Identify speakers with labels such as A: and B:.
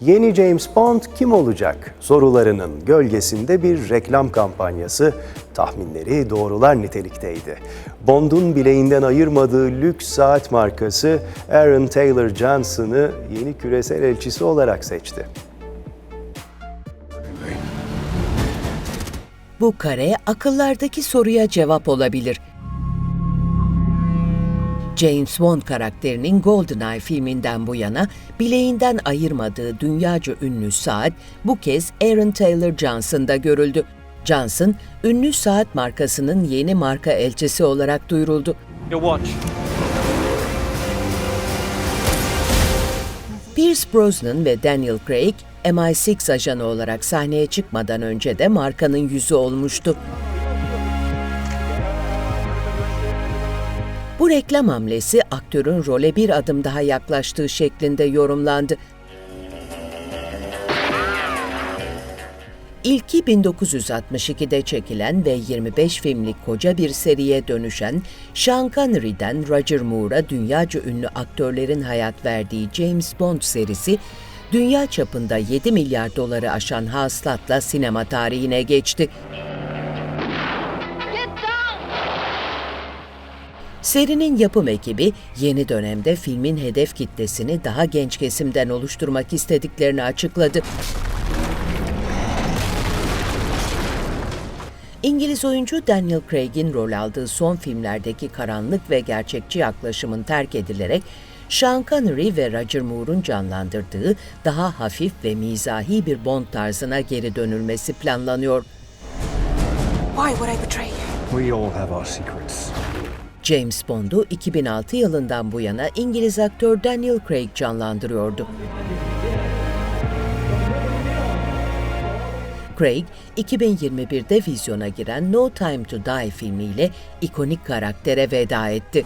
A: Yeni James Bond kim olacak? Sorularının gölgesinde bir reklam kampanyası tahminleri doğrular nitelikteydi. Bond'un bileğinden ayırmadığı lüks saat markası Aaron Taylor Johnson'ı yeni küresel elçisi olarak seçti.
B: Bu kare akıllardaki soruya cevap olabilir. James Bond karakterinin GoldenEye filminden bu yana bileğinden ayırmadığı dünyaca ünlü saat bu kez Aaron Taylor Johnson'da görüldü. Johnson, ünlü saat markasının yeni marka elçisi olarak duyuruldu. Pierce Brosnan ve Daniel Craig, MI6 ajanı olarak sahneye çıkmadan önce de markanın yüzü olmuştu. Bu reklam hamlesi aktörün role bir adım daha yaklaştığı şeklinde yorumlandı. İlki 1962'de çekilen ve 25 filmlik koca bir seriye dönüşen Sean Connery'den Roger Moore'a dünyaca ünlü aktörlerin hayat verdiği James Bond serisi, dünya çapında 7 milyar doları aşan hasılatla sinema tarihine geçti. Serinin yapım ekibi yeni dönemde filmin hedef kitlesini daha genç kesimden oluşturmak istediklerini açıkladı. İngiliz oyuncu Daniel Craig'in rol aldığı son filmlerdeki karanlık ve gerçekçi yaklaşımın terk edilerek Sean Connery ve Roger Moore'un canlandırdığı daha hafif ve mizahi bir Bond tarzına geri dönülmesi planlanıyor.
C: Why would I betray you?
D: We all have our secrets.
B: James Bond'u 2006 yılından bu yana İngiliz aktör Daniel Craig canlandırıyordu. Craig, 2021'de vizyona giren No Time to Die filmiyle ikonik karaktere veda etti.